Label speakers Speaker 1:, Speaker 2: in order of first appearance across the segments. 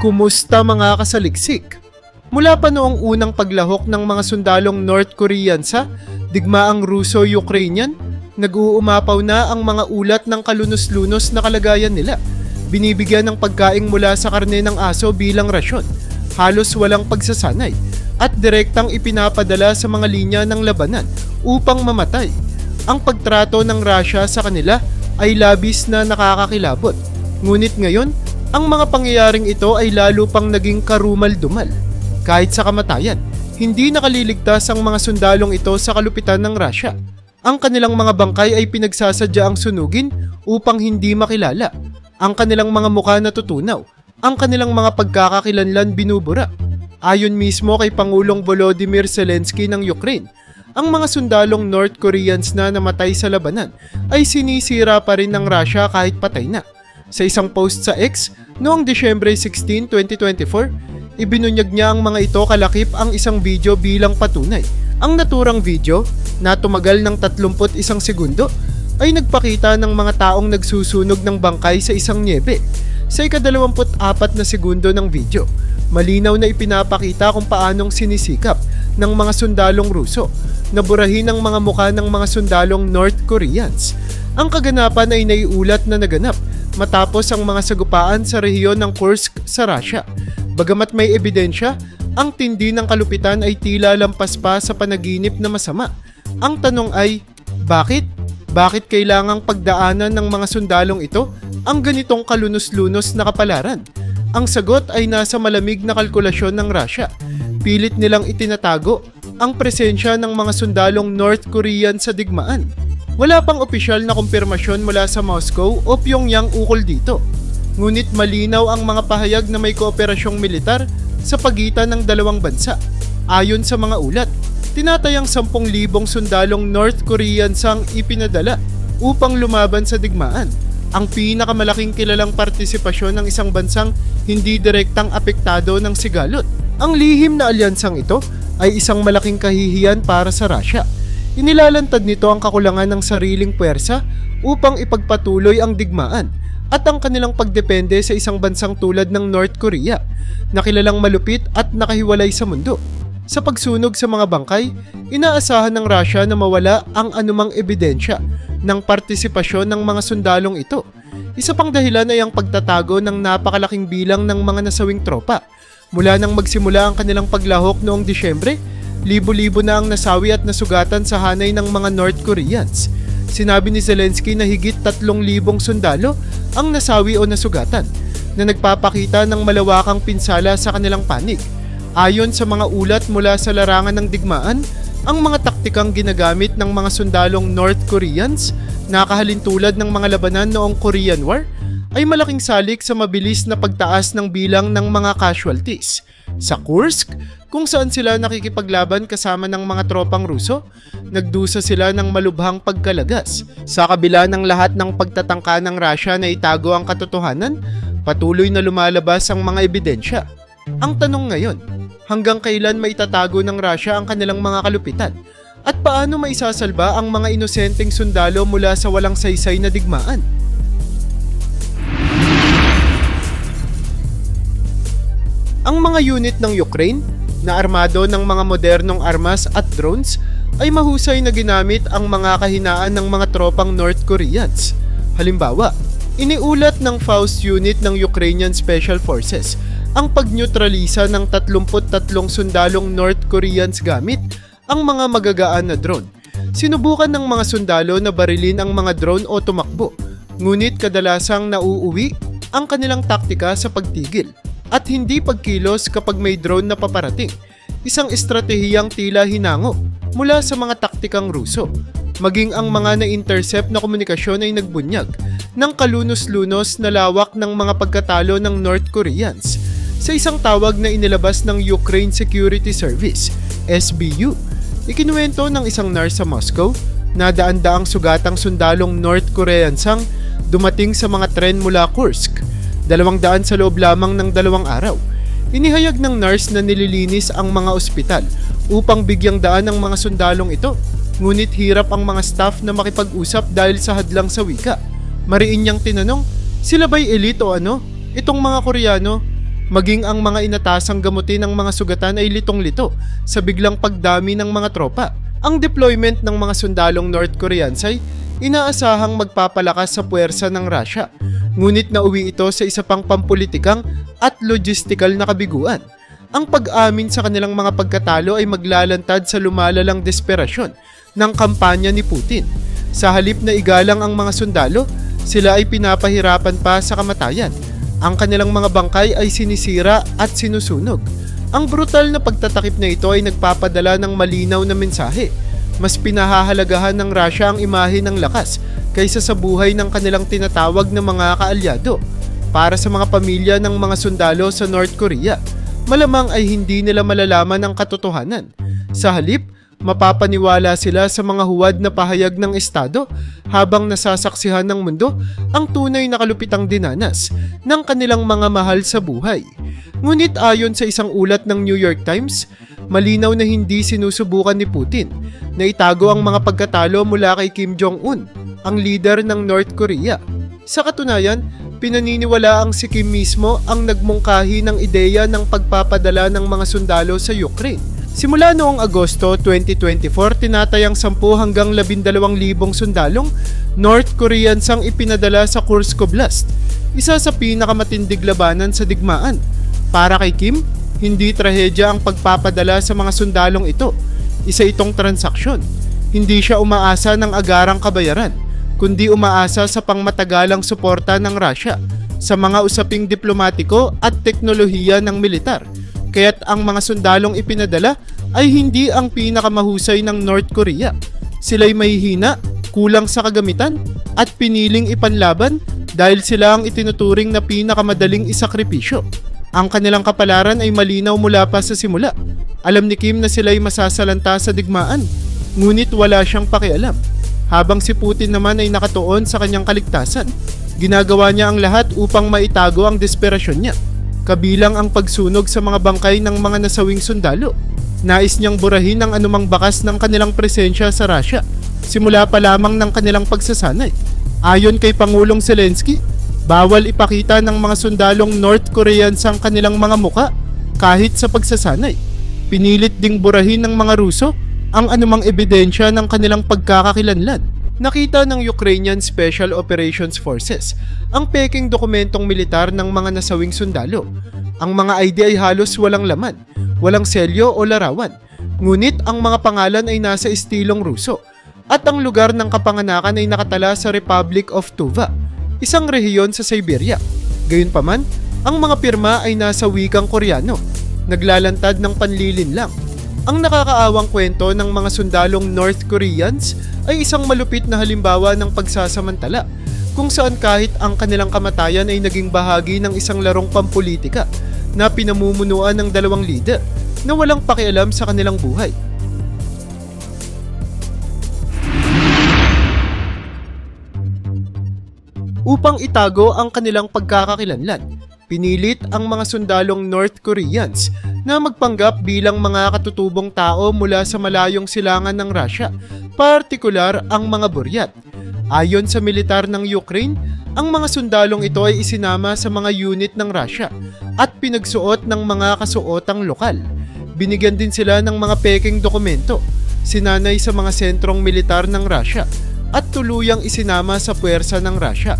Speaker 1: Kumusta mga kasaliksik? Mula pa noong unang paglahok ng mga sundalong North Korean sa digmaang Russo-Ukrainian, nag-uumapaw na ang mga ulat ng kalunos-lunos na kalagayan nila. Binibigyan ng pagkaing mula sa karne ng aso bilang rasyon, halos walang pagsasanay, at direktang ipinapadala sa mga linya ng labanan upang mamatay. Ang pagtrato ng Russia sa kanila ay labis na nakakakilabot. Ngunit ngayon, ang mga pangyayaring ito ay lalo pang naging karumal-dumal. Kahit sa kamatayan, hindi nakaliligtas ang mga sundalong ito sa kalupitan ng Russia. Ang kanilang mga bangkay ay pinagsasadyaang sunugin upang hindi makilala. Ang kanilang mga mukha natutunaw. Ang kanilang mga pagkakakilanlan binubura. Ayon mismo kay Pangulong Volodymyr Zelensky ng Ukraine, ang mga sundalong North Koreans na namatay sa labanan ay sinisira pa rin ng Russia kahit patay na. Sa isang post sa X noong Disyembre 16, 2024, ibinunyag niya ang mga ito kalakip ang isang video bilang patunay. Ang naturang video, na tumagal ng 31 segundo, ay nagpakita ng mga taong nagsusunog ng bangkay sa isang niebe. Sa ikadalawamput-apat na segundo ng video, malinaw na ipinapakita kung paanong sinisikap ng mga sundalong Ruso na burahin ang mga mukha ng mga sundalong North Koreans. Ang kaganapan ay naiulat na naganap matapos ang mga sagupaan sa rehiyon ng Kursk sa Russia. Bagamat may ebidensya, ang tindi ng kalupitan ay tila lampas pa sa panaginip na masama. Ang tanong ay, bakit? Bakit kailangang pagdaanan ng mga sundalong ito ang ganitong kalunos-lunos na kapalaran? Ang sagot ay nasa malamig na kalkulasyon ng Russia. Pilit nilang itinatago ang presensya ng mga sundalong North Korean sa digmaan. Wala pang opisyal na kumpirmasyon mula sa Moscow o Pyongyang ukol dito. Ngunit malinaw ang mga pahayag na may kooperasyong militar sa pagitan ng dalawang bansa. Ayon sa mga ulat, tinatayang 10,000 sundalong North Koreans ang ipinadala upang lumaban sa digmaan. Ang pinakamalaking kilalang partisipasyon ng isang bansang hindi direktang apektado ng sigalot. Ang lihim na alyansang ito ay isang malaking kahihiyan para sa Russia. Inilalantad nito ang kakulangan ng sariling puwersa upang ipagpatuloy ang digmaan at ang kanilang pagdepende sa isang bansang tulad ng North Korea na kilalang malupit at nakahiwalay sa mundo. Sa pagsunog sa mga bangkay, inaasahan ng Russia na mawala ang anumang ebidensya ng partisipasyon ng mga sundalong ito. Isa pang dahilan ay ang pagtatago ng napakalaking bilang ng mga nasawing tropa. Mula nang magsimula ang kanilang paglahok noong Disyembre, libo-libo na ang nasawi at nasugatan sa hanay ng mga North Koreans. Sinabi ni Zelensky na higit 3,000 sundalo ang nasawi o nasugatan na nagpapakita ng malawakang pinsala sa kanilang panig. Ayon sa mga ulat mula sa larangan ng digmaan, ang mga taktikang ginagamit ng mga sundalong North Koreans na kahalintulad ng mga labanan noong Korean War ay malaking salik sa mabilis na pagtaas ng bilang ng mga casualties. Sa Kursk, kung saan sila nakikipaglaban kasama ng mga tropang Ruso, nagdusa sila ng malubhang pagkalagas. Sa kabila ng lahat ng pagtatangka ng Russia na itago ang katotohanan, patuloy na lumalabas ang mga ebidensya. Ang tanong ngayon, hanggang kailan maitatago ng Russia ang kanilang mga kalupitan? At paano maisasalba ang mga inosenteng sundalo mula sa walang saysay na digmaan? Ang mga unit ng Ukraine na armado ng mga modernong armas at drones ay mahusay na ginamit ang mga kahinaan ng mga tropang North Koreans. Halimbawa, iniulat ng Faust unit ng Ukrainian Special Forces ang pagneutralisa ng 33 sundalong North Koreans gamit ang mga magagaan na drone. Sinubukan ng mga sundalo na barilin ang mga drone o tumakbo, ngunit kadalasang nauuwi ang kanilang taktika sa pagtigil at hindi pagkilos kapag may drone na paparating. Isang estratehiyang tila hinango mula sa mga taktikang Ruso. Maging ang mga na-intercept na komunikasyon ay nagbunyag ng kalunos-lunos na lawak ng mga pagkatalo ng North Koreans sa isang tawag na inilabas ng Ukraine Security Service, SBU. Ikinuwento ng isang nurse sa Moscow na daan-daang sugatang sundalong North Koreans ang dumating sa mga tren mula Kursk dalawang daan sa loob lamang ng dalawang araw. Inihayag ng nurse na nililinis ang mga ospital upang bigyang daan ang mga sundalong ito. Ngunit hirap ang mga staff na makipag-usap dahil sa hadlang sa wika. Mariin niyang tinanong, sila ba'y elite o ano? Itong mga Koreano? Maging ang mga inatasang gamutin ng mga sugatan ay litong-lito sa biglang pagdami ng mga tropa. Ang deployment ng mga sundalong North Koreans ay inaasahang magpapalakas sa puwersa ng Russia. Ngunit nauwi ito sa isa pang pampulitikang at logistical na kabiguan. Ang pag-amin sa kanilang mga pagkatalo ay maglalantad sa lumalalang desperasyon ng kampanya ni Putin. Sa halip na igalang ang mga sundalo, sila ay pinapahirapan pa sa kamatayan. Ang kanilang mga bangkay ay sinisira at sinusunog. Ang brutal na pagtatakip na ito ay nagpapadala ng malinaw na mensahe. Mas pinahahalagahan ng Russia ang imahe ng lakas kaysa sa buhay ng kanilang tinatawag na mga kaalyado. Para sa mga pamilya ng mga sundalo sa North Korea, malamang ay hindi nila malalaman ang katotohanan. Sa halip, mapapaniwala sila sa mga huwad na pahayag ng Estado habang nasasaksihan ng mundo ang tunay na kalupitang dinanas ng kanilang mga mahal sa buhay. Ngunit ayon sa isang ulat ng New York Times, malinaw na hindi sinusubukan ni Putin na itago ang mga pagkatalo mula kay Kim Jong-un, ang leader ng North Korea. Sa katunayan, pinaniniwala ang si Kim mismo ang nagmungkahi ng ideya ng pagpapadala ng mga sundalo sa Ukraine. Simula noong Agosto 2024, tinatayang 10 hanggang 12,000 sundalong North Koreans ang ipinadala sa Kursk Oblast, isa sa pinakamatindig labanan sa digmaan. Para kay Kim, hindi trahedya ang pagpapadala sa mga sundalong ito. Isa itong transaksyon. Hindi siya umaasa ng agarang kabayaran, kundi umaasa sa pangmatagalang suporta ng Russia sa mga usaping diplomatiko at teknolohiya ng militar. Kaya't ang mga sundalong ipinadala ay hindi ang pinakamahusay ng North Korea. Sila'y mahihina, kulang sa kagamitan, at piniling ipanlaban dahil sila ang itinuturing na pinakamadaling isakripisyo. Ang kanilang kapalaran ay malinaw mula pa sa simula. Alam ni Kim na sila'y masasalanta sa digmaan, ngunit wala siyang pakialam. Habang si Putin naman ay nakatuon sa kanyang kaligtasan, ginagawa niya ang lahat upang maitago ang desperasyon niya kabilang ang pagsunog sa mga bangkay ng mga nasawing sundalo. Nais niyang burahin ang anumang bakas ng kanilang presensya sa Russia, simula pa lamang ng kanilang pagsasanay. Ayon kay Pangulong Zelensky, bawal ipakita ng mga sundalong North Koreans ang kanilang mga muka kahit sa pagsasanay. Pinilit ding burahin ng mga Ruso ang anumang ebidensya ng kanilang pagkakakilanlan nakita ng Ukrainian Special Operations Forces ang peking dokumentong militar ng mga nasawing sundalo. Ang mga ID ay halos walang laman, walang selyo o larawan, ngunit ang mga pangalan ay nasa estilong Ruso at ang lugar ng kapanganakan ay nakatala sa Republic of Tuva, isang rehiyon sa Siberia. Gayunpaman, ang mga pirma ay nasa wikang Koreano, naglalantad ng panlilin lang ang nakakaawang kwento ng mga sundalong North Koreans ay isang malupit na halimbawa ng pagsasamantala kung saan kahit ang kanilang kamatayan ay naging bahagi ng isang larong pampolitika na pinamumunuan ng dalawang leader na walang pakialam sa kanilang buhay. Upang itago ang kanilang pagkakakilanlan, pinilit ang mga sundalong North Koreans na magpanggap bilang mga katutubong tao mula sa malayong silangan ng Russia, partikular ang mga buryat. Ayon sa militar ng Ukraine, ang mga sundalong ito ay isinama sa mga unit ng Russia at pinagsuot ng mga kasuotang lokal. Binigyan din sila ng mga peking dokumento, sinanay sa mga sentrong militar ng Russia at tuluyang isinama sa puwersa ng Russia.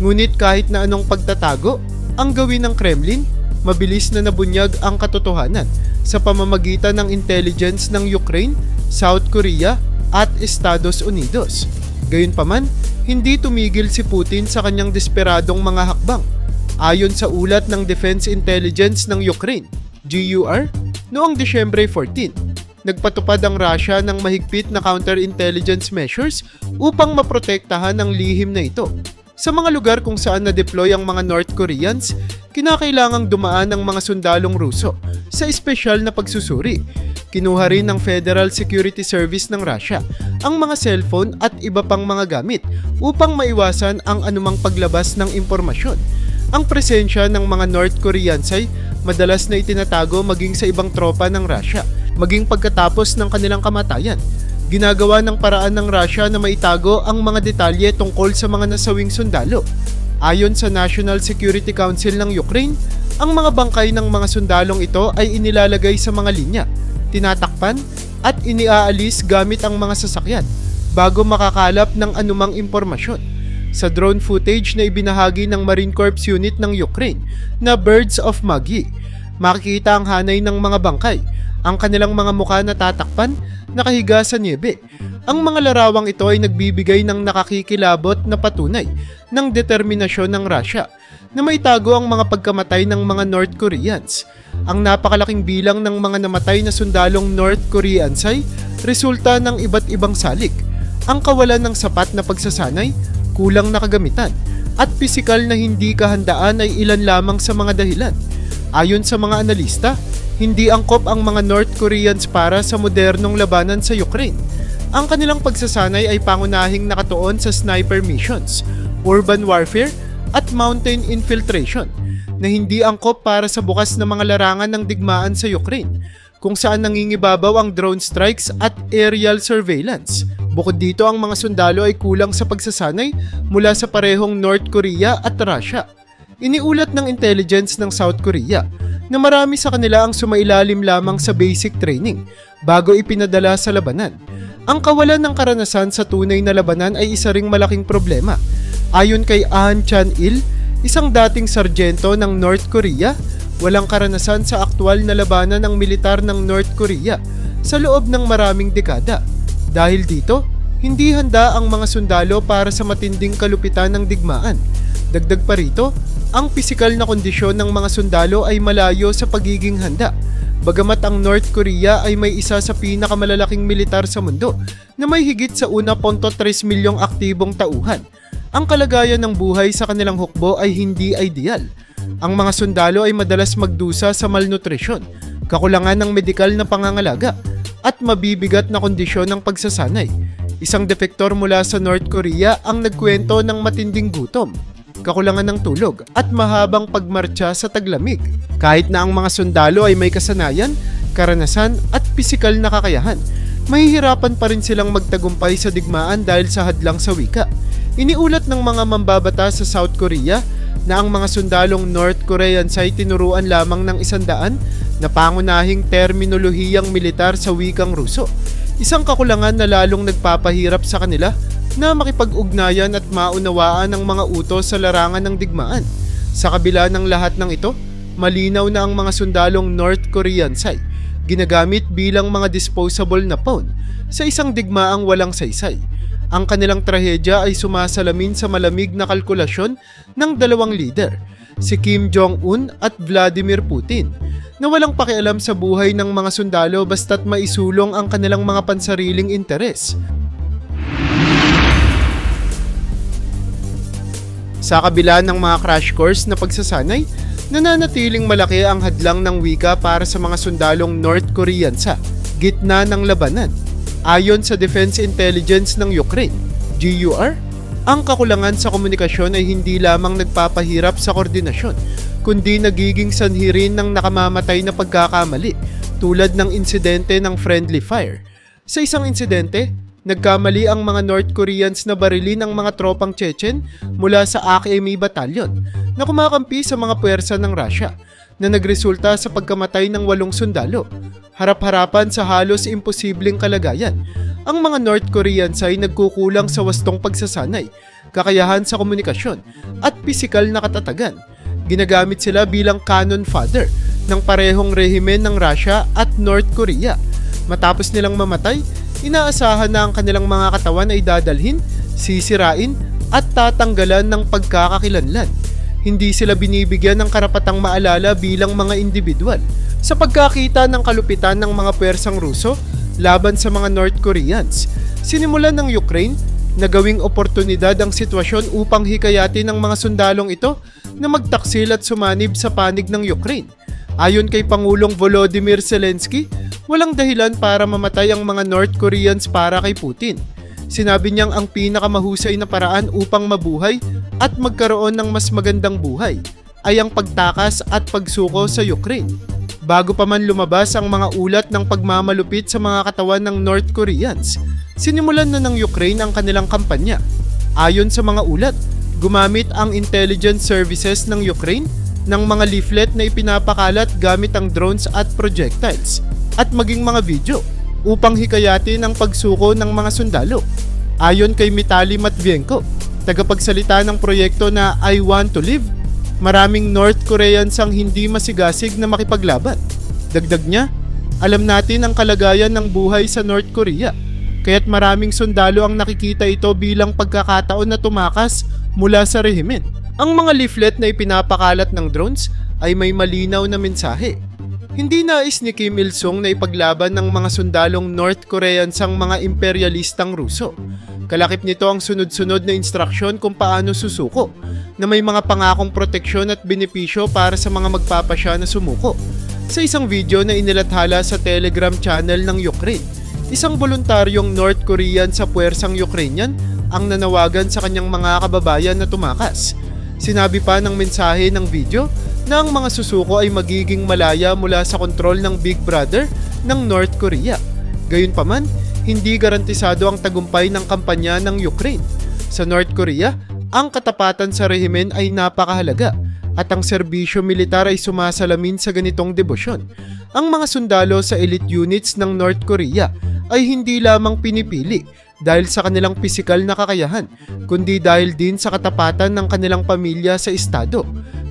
Speaker 1: Ngunit kahit na anong pagtatago, ang gawin ng Kremlin, mabilis na nabunyag ang katotohanan sa pamamagitan ng intelligence ng Ukraine, South Korea at Estados Unidos. Gayunpaman, hindi tumigil si Putin sa kanyang desperadong mga hakbang. Ayon sa ulat ng Defense Intelligence ng Ukraine, GUR, noong Disyembre 14, nagpatupad ang Russia ng mahigpit na counterintelligence measures upang maprotektahan ang lihim na ito sa mga lugar kung saan na-deploy ang mga North Koreans, kinakailangang dumaan ng mga sundalong Ruso sa espesyal na pagsusuri. Kinuha rin ng Federal Security Service ng Russia ang mga cellphone at iba pang mga gamit upang maiwasan ang anumang paglabas ng impormasyon. Ang presensya ng mga North Koreans ay madalas na itinatago maging sa ibang tropa ng Russia, maging pagkatapos ng kanilang kamatayan ginagawa ng paraan ng Russia na maitago ang mga detalye tungkol sa mga nasawing sundalo. Ayon sa National Security Council ng Ukraine, ang mga bangkay ng mga sundalong ito ay inilalagay sa mga linya, tinatakpan at iniaalis gamit ang mga sasakyan bago makakalap ng anumang impormasyon. Sa drone footage na ibinahagi ng Marine Corps unit ng Ukraine na Birds of Magi, makikita ang hanay ng mga bangkay, ang kanilang mga mukha na tatakpan, nakahiga sa niebe. Ang mga larawang ito ay nagbibigay ng nakakikilabot na patunay ng determinasyon ng Russia na maitago ang mga pagkamatay ng mga North Koreans. Ang napakalaking bilang ng mga namatay na sundalong North Koreans ay resulta ng iba't ibang salik. Ang kawalan ng sapat na pagsasanay, kulang na kagamitan, at pisikal na hindi kahandaan ay ilan lamang sa mga dahilan. Ayon sa mga analista, hindi angkop ang mga North Koreans para sa modernong labanan sa Ukraine. Ang kanilang pagsasanay ay pangunahing nakatuon sa sniper missions, urban warfare, at mountain infiltration na hindi angkop para sa bukas na mga larangan ng digmaan sa Ukraine kung saan nangingibabaw ang drone strikes at aerial surveillance. Bukod dito ang mga sundalo ay kulang sa pagsasanay mula sa parehong North Korea at Russia. Iniulat ng intelligence ng South Korea na marami sa kanila ang sumailalim lamang sa basic training bago ipinadala sa labanan. Ang kawalan ng karanasan sa tunay na labanan ay isa ring malaking problema Ayon kay Ahn Chan-il, isang dating sarjento ng North Korea, walang karanasan sa aktwal na labanan ng militar ng North Korea sa loob ng maraming dekada. Dahil dito, hindi handa ang mga sundalo para sa matinding kalupitan ng digmaan. Dagdag pa rito, ang pisikal na kondisyon ng mga sundalo ay malayo sa pagiging handa. Bagamat ang North Korea ay may isa sa pinakamalalaking militar sa mundo na may higit sa 1.3 milyong aktibong tauhan ang kalagayan ng buhay sa kanilang hukbo ay hindi ideal. Ang mga sundalo ay madalas magdusa sa malnutrisyon, kakulangan ng medikal na pangangalaga, at mabibigat na kondisyon ng pagsasanay. Isang defektor mula sa North Korea ang nagkwento ng matinding gutom, kakulangan ng tulog at mahabang pagmarcha sa taglamig. Kahit na ang mga sundalo ay may kasanayan, karanasan at pisikal na kakayahan, mahihirapan pa rin silang magtagumpay sa digmaan dahil sa hadlang sa wika. Iniulat ng mga mambabata sa South Korea na ang mga sundalong North Koreans ay tinuruan lamang ng isandaan na pangunahing terminolohiyang militar sa wikang Ruso. Isang kakulangan na lalong nagpapahirap sa kanila na makipag-ugnayan at maunawaan ang mga utos sa larangan ng digmaan. Sa kabila ng lahat ng ito, malinaw na ang mga sundalong North Koreans ay ginagamit bilang mga disposable na pawn sa isang digmaang walang saysay ang kanilang trahedya ay sumasalamin sa malamig na kalkulasyon ng dalawang leader, si Kim Jong-un at Vladimir Putin, na walang pakialam sa buhay ng mga sundalo basta't maisulong ang kanilang mga pansariling interes. Sa kabila ng mga crash course na pagsasanay, nananatiling malaki ang hadlang ng wika para sa mga sundalong North Korean sa gitna ng labanan. Ayon sa Defense Intelligence ng Ukraine, GUR, ang kakulangan sa komunikasyon ay hindi lamang nagpapahirap sa koordinasyon, kundi nagiging sanhi rin ng nakamamatay na pagkakamali tulad ng insidente ng friendly fire. Sa isang insidente, nagkamali ang mga North Koreans na barilin ang mga tropang Chechen mula sa AKME Battalion na kumakampi sa mga puwersa ng Russia na nagresulta sa pagkamatay ng walong sundalo harap-harapan sa halos imposibleng kalagayan. Ang mga North Koreans ay nagkukulang sa wastong pagsasanay, kakayahan sa komunikasyon, at pisikal na katatagan. Ginagamit sila bilang cannon fodder ng parehong rehimen ng Russia at North Korea. Matapos nilang mamatay, inaasahan na ang kanilang mga katawan ay dadalhin, sisirain, at tatanggalan ng pagkakakilanlan. Hindi sila binibigyan ng karapatang maalala bilang mga individual sa pagkakita ng kalupitan ng mga pwersang Ruso laban sa mga North Koreans. Sinimulan ng Ukraine na gawing oportunidad ang sitwasyon upang hikayatin ng mga sundalong ito na magtaksil at sumanib sa panig ng Ukraine. Ayon kay Pangulong Volodymyr Zelensky, walang dahilan para mamatay ang mga North Koreans para kay Putin. Sinabi niyang ang pinakamahusay na paraan upang mabuhay at magkaroon ng mas magandang buhay ay ang pagtakas at pagsuko sa Ukraine. Bago pa man lumabas ang mga ulat ng pagmamalupit sa mga katawan ng North Koreans, sinimulan na ng Ukraine ang kanilang kampanya. Ayon sa mga ulat, gumamit ang intelligence services ng Ukraine ng mga leaflet na ipinapakalat gamit ang drones at projectiles at maging mga video upang hikayatin ang pagsuko ng mga sundalo. Ayon kay Mitali Matvienko, tagapagsalita ng proyekto na I Want to Live, maraming North Koreans ang hindi masigasig na makipaglaban. Dagdag niya, alam natin ang kalagayan ng buhay sa North Korea, kaya't maraming sundalo ang nakikita ito bilang pagkakataon na tumakas mula sa rehimen. Ang mga leaflet na ipinapakalat ng drones ay may malinaw na mensahe. Hindi nais ni Kim Il-sung na ipaglaban ng mga sundalong North Koreans ang mga imperialistang Ruso. Kalakip nito ang sunod-sunod na instruksyon kung paano susuko na may mga pangakong proteksyon at benepisyo para sa mga magpapasya na sumuko. Sa isang video na inilathala sa Telegram channel ng Ukraine, isang voluntaryong North Korean sa puwersang Ukrainian ang nanawagan sa kanyang mga kababayan na tumakas. Sinabi pa ng mensahe ng video na ang mga susuko ay magiging malaya mula sa kontrol ng Big Brother ng North Korea. Gayunpaman, hindi garantisado ang tagumpay ng kampanya ng Ukraine. Sa North Korea, ang katapatan sa rehimen ay napakahalaga at ang serbisyo militar ay sumasalamin sa ganitong debosyon. Ang mga sundalo sa elite units ng North Korea ay hindi lamang pinipili dahil sa kanilang pisikal na kakayahan, kundi dahil din sa katapatan ng kanilang pamilya sa estado.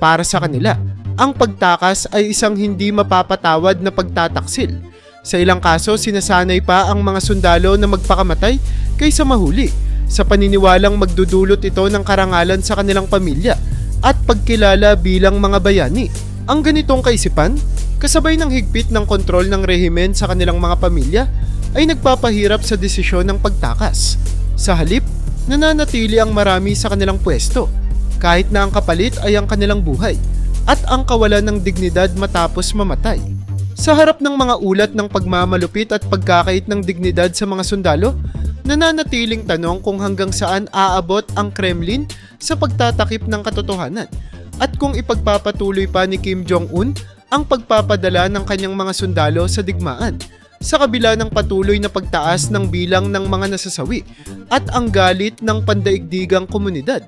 Speaker 1: Para sa kanila, ang pagtakas ay isang hindi mapapatawad na pagtataksil. Sa ilang kaso, sinasanay pa ang mga sundalo na magpakamatay kaysa mahuli sa paniniwalang magdudulot ito ng karangalan sa kanilang pamilya at pagkilala bilang mga bayani. Ang ganitong kaisipan, kasabay ng higpit ng kontrol ng rehimen sa kanilang mga pamilya, ay nagpapahirap sa desisyon ng pagtakas. Sa halip, nananatili ang marami sa kanilang pwesto, kahit na ang kapalit ay ang kanilang buhay at ang kawalan ng dignidad matapos mamatay. Sa harap ng mga ulat ng pagmamalupit at pagkakait ng dignidad sa mga sundalo, nananatiling tanong kung hanggang saan aabot ang Kremlin sa pagtatakip ng katotohanan at kung ipagpapatuloy pa ni Kim Jong-un ang pagpapadala ng kanyang mga sundalo sa digmaan sa kabila ng patuloy na pagtaas ng bilang ng mga nasasawi at ang galit ng pandaigdigang komunidad